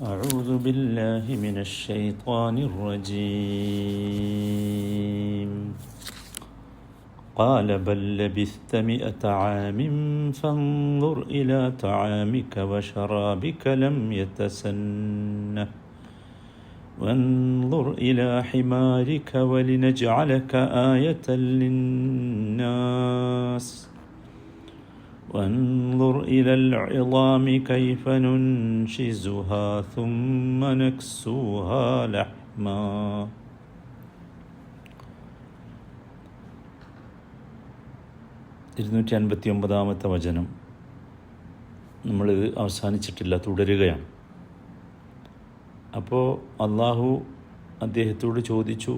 أعوذ بالله من الشيطان الرجيم. قال بل لبثت مئة عام فانظر إلى طعامك وشرابك لم يتسنه. وانظر إلى حمارك ولنجعلك آية للناس. وانظر إلى العظام كيف ننشزها ثم نكسوها لحما ഇരുന്നൂറ്റി അൻപത്തി ഒമ്പതാമത്തെ വചനം നമ്മളിത് അവസാനിച്ചിട്ടില്ല തുടരുകയാണ് അപ്പോൾ അള്ളാഹു അദ്ദേഹത്തോട് ചോദിച്ചു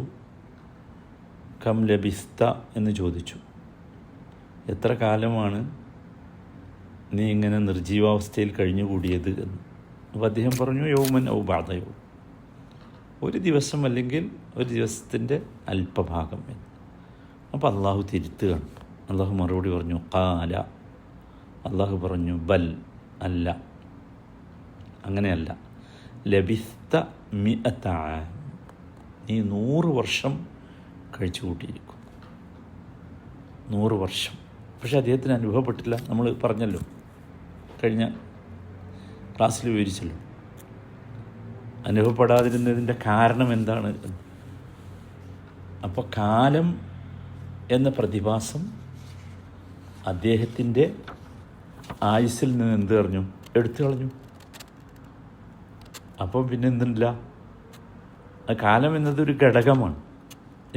കം ലബിസ്ത എന്ന് ചോദിച്ചു എത്ര കാലമാണ് നീ ഇങ്ങനെ നിർജീവാവസ്ഥയിൽ കഴിഞ്ഞുകൂടിയത് എന്ന്. അപ്പോൾ അദ്ദേഹം പറഞ്ഞു യൗമൻ ഔ ബാധയോ ഒരു ദിവസം അല്ലെങ്കിൽ ഒരു ദിവസത്തിന്റെ അല്പഭാഗം എന്ന്. അപ്പോൾ അള്ളാഹു തിരുത്തുകയാണ്. അള്ളാഹു മറുപടി പറഞ്ഞു കാല അള്ളാഹു പറഞ്ഞു ബൽ അല്ല. അങ്ങനെയല്ല. ലബിസ്ത മി നീ നൂറ് വർഷം കഴിച്ചു കൂട്ടിയിരിക്കും നൂറ് വർഷം. പക്ഷെ അദ്ദേഹത്തിന് അനുഭവപ്പെട്ടില്ല. നമ്മൾ പറഞ്ഞല്ലോ കഴിഞ്ഞ ക്ലാസ്സിൽ വിവരിച്ചല്ലോ. അനുഭവപ്പെടാതിരുന്നതിന്റെ കാരണം എന്താണ്? അപ്പോൾ കാലം എന്ന പ്രതിഭാസം അദ്ദേഹത്തിന്റെ ആയുസ്സിൽ നിന്ന് എന്ത് പറഞ്ഞു എടുത്തു കളഞ്ഞു. അപ്പോൾ പിന്നെ എന്തുണ്ടില്ല ആ കാലം എന്നതൊരു ഘടകമാണ്.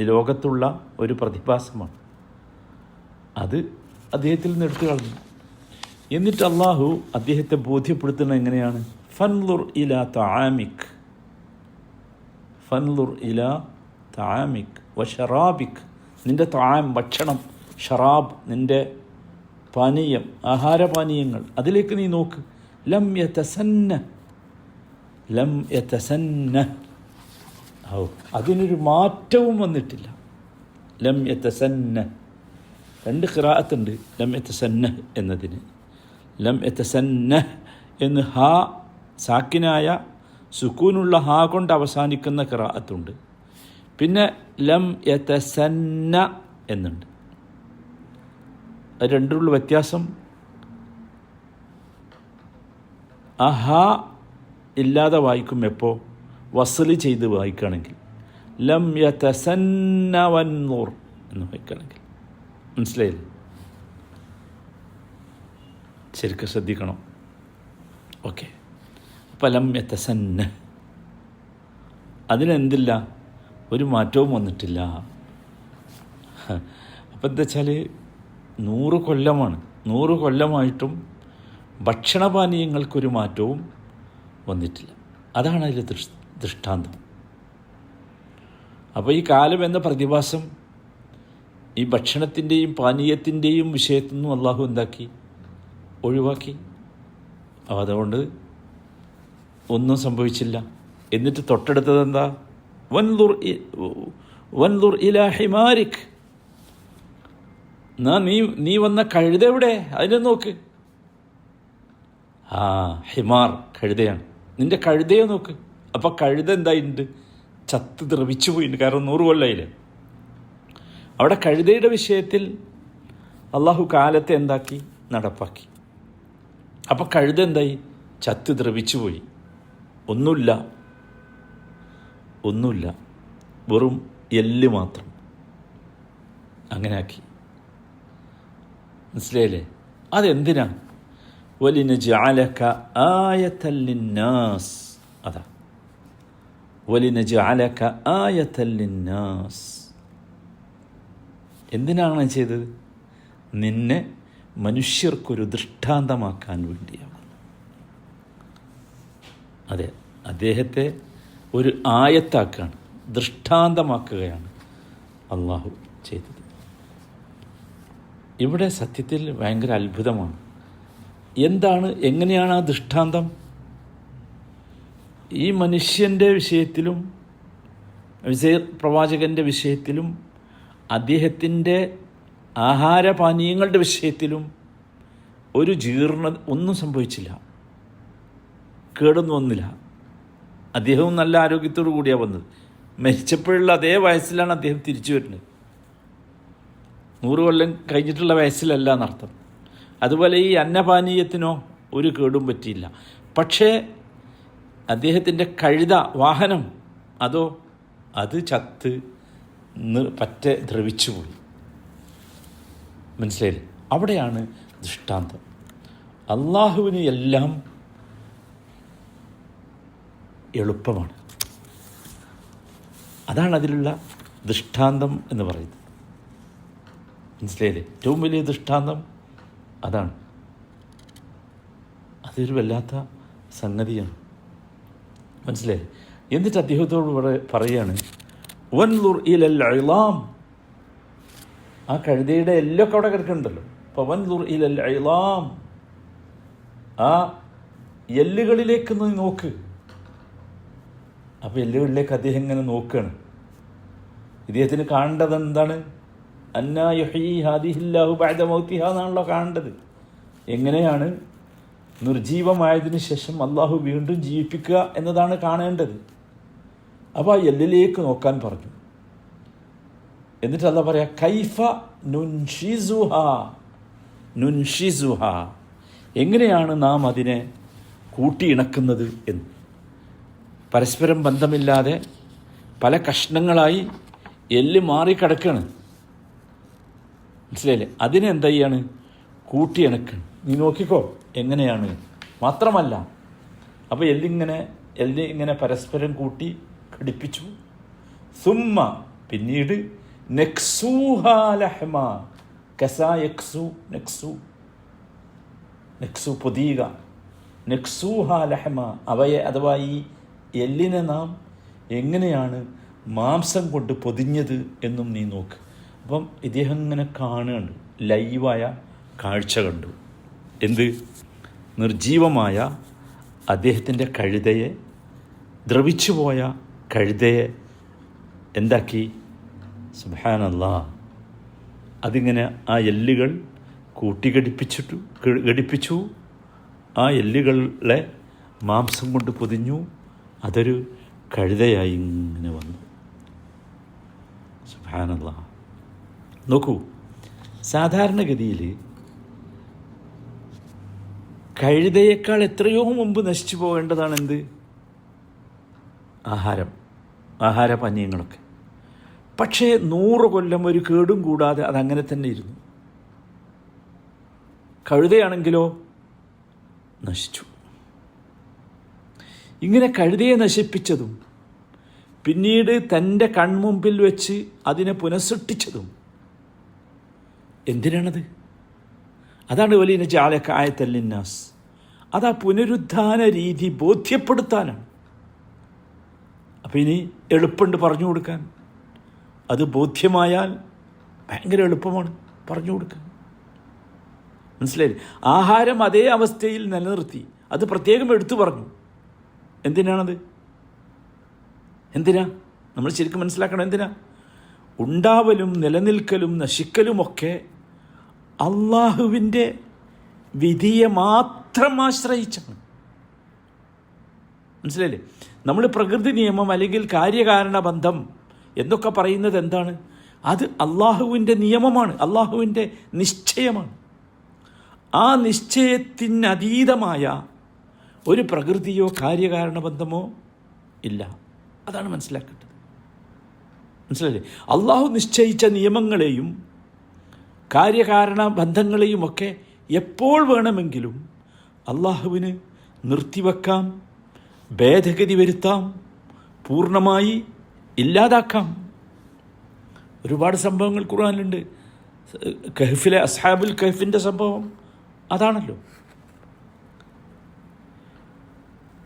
ലോകത്തുള്ള ഒരു പ്രതിഭാസമാണ്. അത് അദ്ദേഹത്തിൽ നിന്ന് എടുത്തു കളഞ്ഞു. എന്നിട്ട് അള്ളാഹു അദ്ദേഹത്തെ ബോധ്യപ്പെടുത്തുന്നത് എങ്ങനെയാണ്? ഫൻലുർ ഇല താമിക് ഫൻലുർ ഇല താമിക് വ ഷറാബിക്. നിന്റെ താം ഭക്ഷണം ഷറാബ് നിന്റെ പാനീയം ആഹാരപാനീയങ്ങൾ അതിലേക്ക് നീ നോക്ക്. ലം യതസന്ന. ലം യതസന്ന. ഓ അതിനൊരു മാറ്റവും വന്നിട്ടില്ല. ലം യതസന്ന. രണ്ട് ഖിറാഅത്തുണ്ട്. ലം യതസന്ന എന്നതിന്. ലം എത്തസന്ന എന്ന് ഹാ സാക്കിനായ സുക്കൂനുള്ള ഹാ കൊണ്ട് അവസാനിക്കുന്ന കിറാത്തുണ്ട് പിന്നെ ലം യതസന്ന എന്നുണ്ട്. അത് രണ്ടിലുള്ള വ്യത്യാസം. ആ ഹ ഇല്ലാതെ വായിക്കും എപ്പോൾ വസൽ ചെയ്ത് വായിക്കുകയാണെങ്കിൽ ലം യതസന്ന വന്നൂർ എന്ന് വായിക്കുകയാണെങ്കിൽ മനസ്സിലായില്ലേ? ശരിക്കും ശ്രദ്ധിക്കണം. ഓക്കെ. ഫലം എത്തസന്ന് അതിനെന്തില്ല? ഒരു മാറ്റവും വന്നിട്ടില്ല. അപ്പം എന്താ വെച്ചാൽ നൂറ് കൊല്ലമാണ്. നൂറ് കൊല്ലമായിട്ടും ഭക്ഷണപാനീയങ്ങൾക്കൊരു മാറ്റവും വന്നിട്ടില്ല. അതാണ് അതിൽ ദൃഷ് ദൃഷ്ടാന്തം. അപ്പോൾ ഈ കാലം എന്ന പ്രതിഭാസം ഈ ഭക്ഷണത്തിന്റെയും പാനീയത്തിന്റെയും വിഷയത്തിൽ നിന്നും അള്ളാഹു എന്താക്കി? ഒഴിവാക്കി. അതുകൊണ്ട് ഒന്നും സംഭവിച്ചില്ല. എന്നിട്ട് തൊട്ടടുത്തത് എന്താ? വൻലുർ ഇ- വൻലുർ ഇല ഹിമാരിക്. എന്നാ നീ നീ വന്ന കഴുത എവിടെ? അതിനെ നോക്ക്. ആ ഹിമാർ കഴുതയാണ്. നിന്റെ കഴുതയെ നോക്ക്. അപ്പം കഴുത എന്തായിട്ടുണ്ട് ചത്ത് ദ്രവിച്ചു പോയിട്ടുണ്ട് കാരണം നൂറ് കൊല്ലായില്ലേ? അവിടെ കഴുതയുടെ വിഷയത്തിൽ അള്ളാഹു കാലത്തെ എന്താക്കി? നടപ്പാക്കി. അപ്പം കഴുത എന്തായി? ചത്ത് ദ്രവിച്ചു പോയി. ഒന്നുമില്ല. ഒന്നുമില്ല. വെറും എല്ല് മാത്രം. അങ്ങനെ ആക്കി മനസ്സിലായില്ലേ? അതെന്തിനാ? വലിന ജാലക ആയത്തല്ലിന്നാസ് അതാ. വലിന ജാലക ആയത്തല്ലിന്നാസ് എന്തിനാണ് ചെയ്തത്? നിന്നെ മനുഷ്യർക്കൊരു ദൃഷ്ടാന്തമാക്കാൻ വേണ്ടിയാണ്. അതെ അദ്ദേഹത്തെ ഒരു ആയത്താക്കാണ് ദൃഷ്ടാന്തമാക്കുകയാണ് അള്ളാഹു ചെയ്തത്. ഇവിടെ സത്യത്തിൽ ഭയങ്കര അത്ഭുതമാണ്. എന്താണ് എങ്ങനെയാണ് ആ ദൃഷ്ടാന്തം? ഈ മനുഷ്യന്റെ വിഷയത്തിലും വിജയ പ്രവാചകന്റെ വിഷയത്തിലും അദ്ദേഹത്തിന്റെ ആഹാരപാനീയങ്ങളുടെ വിഷയത്തിലും ഒരു ജീർണ ഒന്നും സംഭവിച്ചില്ല. കേടൊന്നും വന്നില്ല. അദ്ദേഹവും നല്ല ആരോഗ്യത്തോടു കൂടിയാണ് വന്നത്. മരിച്ചപ്പോഴുള്ള അതേ വയസ്സിലാണ് അദ്ദേഹം തിരിച്ചു വരുന്നത്. നൂറ് കൊല്ലം കഴിഞ്ഞിട്ടുള്ള വയസ്സിലല്ല എന്നർത്ഥം. അതുപോലെ ഈ അന്നപാനീയത്തിനോ ഒരു കേടും പറ്റിയില്ല. പക്ഷേ അദ്ദേഹത്തിന്റെ കഴുത വാഹനം അതോ അത് ചത്ത് പറ്റെ ദ്രവിച്ചു പോയി. മനസ്സിലായില്ലേ? അവിടെയാണ് ദൃഷ്ടാന്തം. അള്ളാഹുവിന് എല്ലാം എളുപ്പമാണ്. അതാണ് അതിലുള്ള ദൃഷ്ടാന്തം എന്ന് പറയുന്നത്. മനസ്സിലായില്ലേ? ഏറ്റവും വലിയ ദൃഷ്ടാന്തം അതാണ്. അതൊരു വല്ലാത്ത സംഗതിയാണ്. മനസ്സിലായി എന്നിട്ട് അദ്ദേഹത്തോട് പറയുകയാണ് വൻ വൻലുർ ഇലൽ ഇളാം. ആ കഴുതയുടെ എല്ലൊക്കെ അവിടെ കിടക്കുന്നുണ്ടല്ലോ. പവൻ ഇളാം ആ എല്ലുകളിലേക്ക് നീ നോക്ക്. അപ്പോൾ എല്ലുകളിലേക്ക് അദ്ദേഹം ഇങ്ങനെ നോക്കുകയാണ് ഇദ്ദേഹത്തിന് കാണേണ്ടത് എന്താണ്? അന്നാ യുഹീ ഹാദിഹില്ലാഹു എന്നാണല്ലോ കാണേണ്ടത്. എങ്ങനെയാണ്? നിർജീവമായതിനു ശേഷം അള്ളാഹു വീണ്ടും ജീവിപ്പിക്കുക എന്നതാണ് കാണേണ്ടത്. അപ്പോൾ ആ എല്ലിലേക്ക് നോക്കാൻ പറഞ്ഞു. എന്നിട്ട് അല്ല പറയാ കൈഫ നുൻഷിസുഹ നുൻഷിസുഹ. എങ്ങനെയാണ് നാം അതിനെ കൂട്ടിയിണക്കുന്നത് എന്ന്? പരസ്പരം ബന്ധമില്ലാതെ പല കഷ്ണങ്ങളായി എല്ല് മാറിക്കിടക്കാണ്. മനസ്സിലായില്ലേ? അതിനെ എന്താ ചെയ്യാണ്? കൂട്ടിയിണക്കാണ് നീ നോക്കിക്കോ എങ്ങനെയാണ്? മാത്രമല്ല അപ്പോൾ എല്ലിങ്ങനെ എല്ല് ഇങ്ങനെ പരസ്പരം കൂട്ടി ഘടിപ്പിച്ചു. സുമ്മ പിന്നീട് അവയെ അഥവാ ഈ എല്ലിനെ നാം എങ്ങനെയാണ് മാംസം കൊണ്ട് പൊതിഞ്ഞത് എന്നും നീ നോക്ക്. അപ്പം ഇദ്ദേഹം ഇങ്ങനെ കാണുകയുണ്ട് ലൈവായ കാഴ്ച കണ്ടു. എന്ത്? നിർജീവമായ അദ്ദേഹത്തിന്റെ കഴുതയെ ദ്രവിച്ചുപോയ കഴുതയെ എന്താക്കി? സുബാനല്ലാ അതിങ്ങനെ ആ എല്ലുകൾ കൂട്ടി ഘടിപ്പിച്ചിട്ടു ഘടിപ്പിച്ചു. ആ എല്ലുകളെ മാംസം കൊണ്ട് പൊതിഞ്ഞു. അതൊരു കഴുതയായി ഇങ്ങനെ വന്നു. സുബാനല്ലാ നോക്കൂ സാധാരണഗതിയിൽ കഴുതയേക്കാൾ എത്രയോ മുമ്പ് നശിച്ചു പോകേണ്ടതാണ് എന്ത് ആഹാരം ആഹാരപാനീയങ്ങളൊക്കെ. പക്ഷേ നൂറ് കൊല്ലം ഒരു കേടും കൂടാതെ അതങ്ങനെ തന്നെ ഇരുന്നു. കഴുതയാണെങ്കിലോ നശിച്ചു. ഇങ്ങനെ കഴുതയെ നശിപ്പിച്ചതും പിന്നീട് തന്റെ കൺമുമ്പിൽ വെച്ച് അതിനെ പുനഃസൃഷ്ടിച്ചതും എന്തിനാണത്? അതാണ് വലിയ ജാലക്ക ആയത്തല്ലിന്നാസ് അത് ആ പുനരുദ്ധാന രീതി ബോധ്യപ്പെടുത്താനാണ്. അപ്പം ഇനി എളുപ്പമുണ്ട് പറഞ്ഞു കൊടുക്കാൻ. അത് ബോധ്യമായാൽ ഭയങ്കര എളുപ്പമാണ്. പറഞ്ഞു കൊടുക്കുക മനസ്സിലായി? ആഹാരം അതേ അവസ്ഥയിൽ നിലനിർത്തി. അത് പ്രത്യേകം എടുത്തു പറഞ്ഞു. എന്തിനാണത്? എന്തിനാ? നമ്മൾ ശരിക്കും മനസ്സിലാക്കണം എന്തിനാ? ഉണ്ടാവലും നിലനിൽക്കലും നശിക്കലുമൊക്കെ അള്ളാഹുവിന്റെ വിധിയെ മാത്രം ആശ്രയിച്ചാണ്. മനസ്സിലായില്ലേ? നമ്മൾ പ്രകൃതി നിയമം അല്ലെങ്കിൽ കാര്യകാരണ ബന്ധം എന്നൊക്കെ പറയുന്നത് എന്താണ്? അത് അള്ളാഹുവിന്റെ നിയമമാണ് അള്ളാഹുവിന്റെ നിശ്ചയമാണ്. ആ നിശ്ചയത്തിനതീതമായ ഒരു പ്രകൃതിയോ കാര്യകാരണ ബന്ധമോ ഇല്ല. അതാണ് മനസ്സിലാക്കേണ്ടത്. മനസ്സിലായില്ലേ? അള്ളാഹു നിശ്ചയിച്ച നിയമങ്ങളെയും കാര്യകാരണ ബന്ധങ്ങളെയും ഒക്കെ എപ്പോൾ വേണമെങ്കിലും അള്ളാഹുവിന് നിർത്തിവെക്കാം ഭേദഗതി വരുത്താം പൂർണമായി ഇല്ലാതാക്കാം. ഒരുപാട് സംഭവങ്ങൾ കുറവാനുണ്ട് കഹഫിലെ അസ്ഹാബുൽ കഹഫിന്റെ സംഭവം അതാണല്ലോ.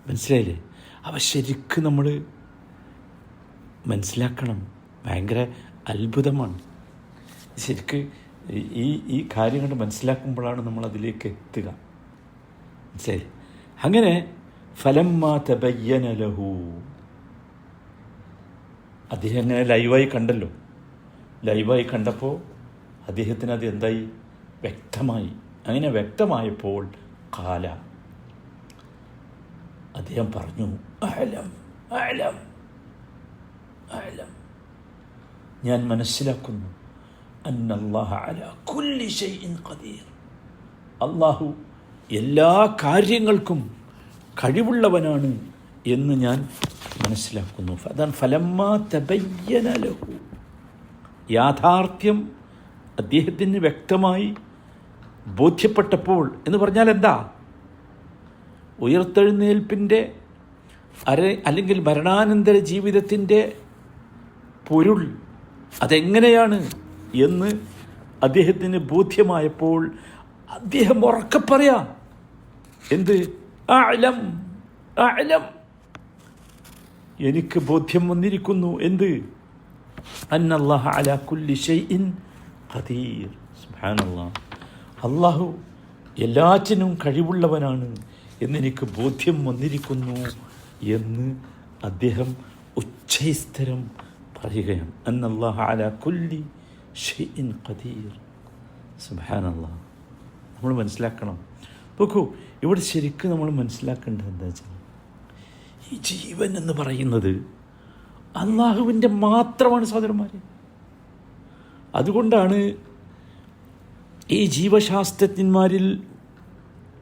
മനസ്സിലായില്ലേ? അവ ശരിക്കും നമ്മൾ മനസ്സിലാക്കണം. ഭയങ്കര അത്ഭുതമാണ്. ശരിക്ക് ഈ ഈ കാര്യം കൊണ്ട് മനസ്സിലാക്കുമ്പോഴാണ് നമ്മൾ അതിലേക്ക് എത്തുക. മനസ്സിലായി അങ്ങനെ ഫലം മാ ലഹു. അദ്ദേഹം അങ്ങനെ ലൈവായി കണ്ടല്ലോ. ലൈവായി കണ്ടപ്പോൾ അദ്ദേഹത്തിന് അത് എന്തായി? വ്യക്തമായി. അങ്ങനെ വ്യക്തമായപ്പോൾ കാല. അദ്ദേഹം പറഞ്ഞു അഹലം അലം അലം ഞാൻ മനസ്സിലാക്കുന്നു. അള്ളാഹു എല്ലാ കാര്യങ്ങൾക്കും കഴിവുള്ളവനാണ് എന്ന് ഞാൻ മനസ്സിലാക്കുന്നു. അതാണ് ഫലമ്മ തബയ്യന ലഹു. യാഥാർത്ഥ്യം അദ്ദേഹത്തിന് വ്യക്തമായി ബോധ്യപ്പെട്ടപ്പോൾ എന്ന് പറഞ്ഞാൽ എന്താ? ഉയർത്തെഴുന്നേൽപ്പിന്റെ അര അല്ലെങ്കിൽ മരണാനന്തര ജീവിതത്തിന്റെ പൊരുൾ അതെങ്ങനെയാണ് എന്ന് അദ്ദേഹത്തിന് ബോധ്യമായപ്പോൾ അദ്ദേഹം ഉറക്കെ പറയാം. എന്ത്? അലം അലം എനിക്ക് ബോധ്യം വന്നിരിക്കുന്നു. എന്ത്? കുല്ലി ഖദീർ. അള്ളാഹു എല്ലാറ്റിനും കഴിവുള്ളവനാണ് എന്നെനിക്ക് ബോധ്യം വന്നിരിക്കുന്നു എന്ന് അദ്ദേഹം ഉച്ചൈസ്തരം പറയുകയാണ്. കുല്ലി ഖദീർ. നമ്മൾ മനസ്സിലാക്കണം. നോക്കൂ ഇവിടെ ശരിക്കും നമ്മൾ മനസ്സിലാക്കേണ്ടത് എന്താ വെച്ചാൽ ഈ ജീവൻ എന്ന് പറയുന്നത് അള്ളാഹുവിന്റെ മാത്രമാണ് സഹോദരന്മാരെ. അതുകൊണ്ടാണ് ഈ ജീവശാസ്ത്രജ്ഞന്മാരിൽ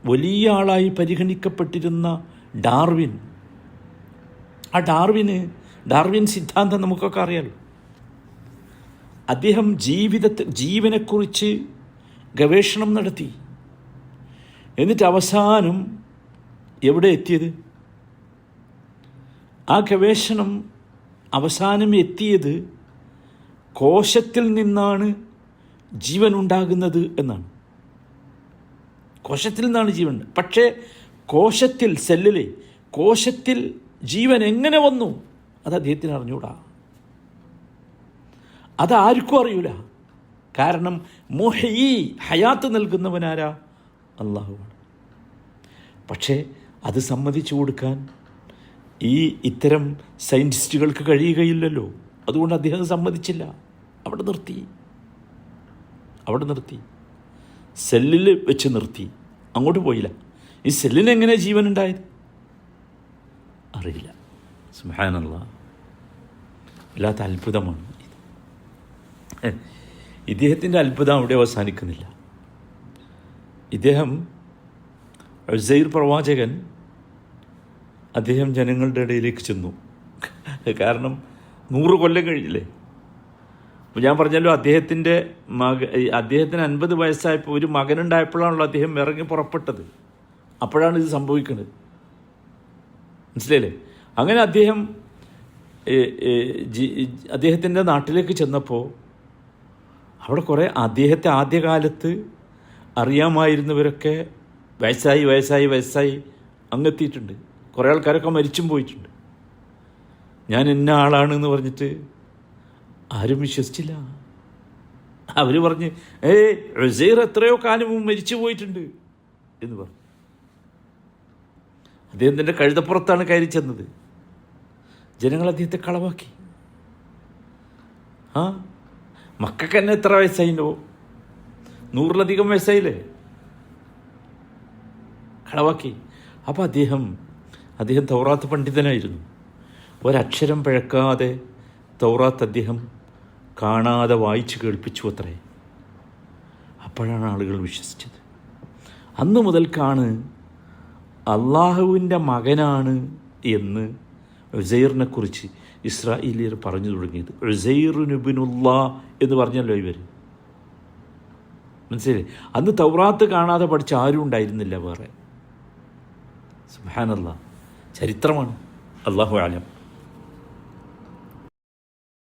വലിയ ആളായി പരിഗണിക്കപ്പെട്ടിരുന്ന ഡാർവിൻ. ആ ഡാർവിന് ഡാർവിൻ സിദ്ധാന്തം നമുക്കൊക്കെ അറിയാലോ. അദ്ദേഹം ജീവിതത്തെ ജീവനെക്കുറിച്ച് ഗവേഷണം നടത്തി. എന്നിട്ട് അവസാനം എവിടെ എത്തിയത്? ആ ഗവേഷണം അവസാനം എത്തിയത് കോശത്തിൽ നിന്നാണ് ജീവൻ ഉണ്ടാകുന്നത് എന്നാണ്. കോശത്തിൽ നിന്നാണ് ജീവൻ. പക്ഷേ കോശത്തിൽ സെല്ലിലെ കോശത്തിൽ ജീവൻ എങ്ങനെ വന്നു? അത് അദ്ദേഹത്തിന് അറിഞ്ഞൂടാ. അതാർക്കും അറിയൂല. കാരണം മൊഹീ ഹയാത്ത് നൽകുന്നവനാരാ? അള്ളാഹുവാണ് പക്ഷേ അത് സമ്മതിച്ചു കൊടുക്കാൻ ഈ ഇത്തരം സയന്റിസ്റ്റുകൾക്ക് കഴിയുകയില്ലല്ലോ. അതുകൊണ്ട് അദ്ദേഹം സമ്മതിച്ചില്ല. അവിടെ നിർത്തി. അവിടെ നിർത്തി. സെല്ലിൽ വെച്ച് നിർത്തി. അങ്ങോട്ട് പോയില്ല. ഈ സെല്ലിന് എങ്ങനെ ജീവൻ ഉണ്ടായത്? അറിയില്ല. സ്മഹാനുള്ള വല്ലാത്ത അത്ഭുതമാണ് ഇദ്ദേഹത്തിന്റെ അത്ഭുതം അവിടെ അവസാനിക്കുന്നില്ല. ഇദ്ദേഹം ഉസൈർ പ്രവാചകൻ അദ്ദേഹം ജനങ്ങളുടെ ഇടയിലേക്ക് ചെന്നു. കാരണം നൂറ് കൊല്ലം കഴിഞ്ഞില്ലേ? അപ്പോൾ ഞാൻ പറഞ്ഞല്ലോ അദ്ദേഹത്തിന്റെ മക അദ്ദേഹത്തിന് അൻപത് വയസ്സായപ്പോൾ ഒരു മകനുണ്ടായപ്പോഴാണല്ലോ അദ്ദേഹം ഇറങ്ങി പുറപ്പെട്ടത്. അപ്പോഴാണ് ഇത് സംഭവിക്കുന്നത്. മനസ്സിലായില്ലേ? അങ്ങനെ അദ്ദേഹം അദ്ദേഹത്തിന്റെ നാട്ടിലേക്ക് ചെന്നപ്പോൾ അവിടെ കുറേ അദ്ദേഹത്തെ ആദ്യകാലത്ത് അറിയാമായിരുന്നവരൊക്കെ വയസ്സായി വയസ്സായി വയസ്സായി അങ്ങെത്തിയിട്ടുണ്ട്. കുറേ ആൾക്കാരൊക്കെ മരിച്ചും പോയിട്ടുണ്ട്. ഞാൻ എന്ന ആളാണ് എന്ന് പറഞ്ഞിട്ട് ആരും വിശ്വസിച്ചില്ല. അവർ പറഞ്ഞ് ഏ റസീർ എത്രയോ കാലം മരിച്ചു പോയിട്ടുണ്ട് എന്ന് പറഞ്ഞു. അദ്ദേഹം അദ്ദേഹത്തിന്റെ കഴുതപ്പുറത്താണ് കയറി ചെന്നത്. ജനങ്ങൾ അദ്ദേഹത്തെ കളവാക്കി. ആ മക്കൾക്ക് തന്നെ എത്ര വയസ്സായിട്ടോ നൂറിലധികം വയസ്സായില്ലേ? കളവാക്കി. അപ്പോൾ അദ്ദേഹം അദ്ദേഹം തൗറാത്ത് പണ്ഡിതനായിരുന്നു. ഒരക്ഷരം പിഴക്കാതെ തൗറാത്ത് അദ്ദേഹം കാണാതെ വായിച്ചു കേൾപ്പിച്ചു അത്രേ. അപ്പോഴാണ് ആളുകൾ വിശ്വസിച്ചത്. അന്ന് മുതൽക്കാണ് അള്ളാഹുവിന്റെ മകനാണ് എന്ന് ഉസൈറിനെക്കുറിച്ച് ഇസ്രായേലിയർ പറഞ്ഞു തുടങ്ങിയത്. ഉസൈറുനുബിനുള്ള എന്ന് പറഞ്ഞല്ലോ ഇവർ. മനസ്സിലായി അന്ന് തൗറാത്ത് കാണാതെ പഠിച്ച ആരും ഉണ്ടായിരുന്നില്ല വേറെ. സുബാനല്ല ചരിത്രമാണ്. അള്ളാഹു ആലം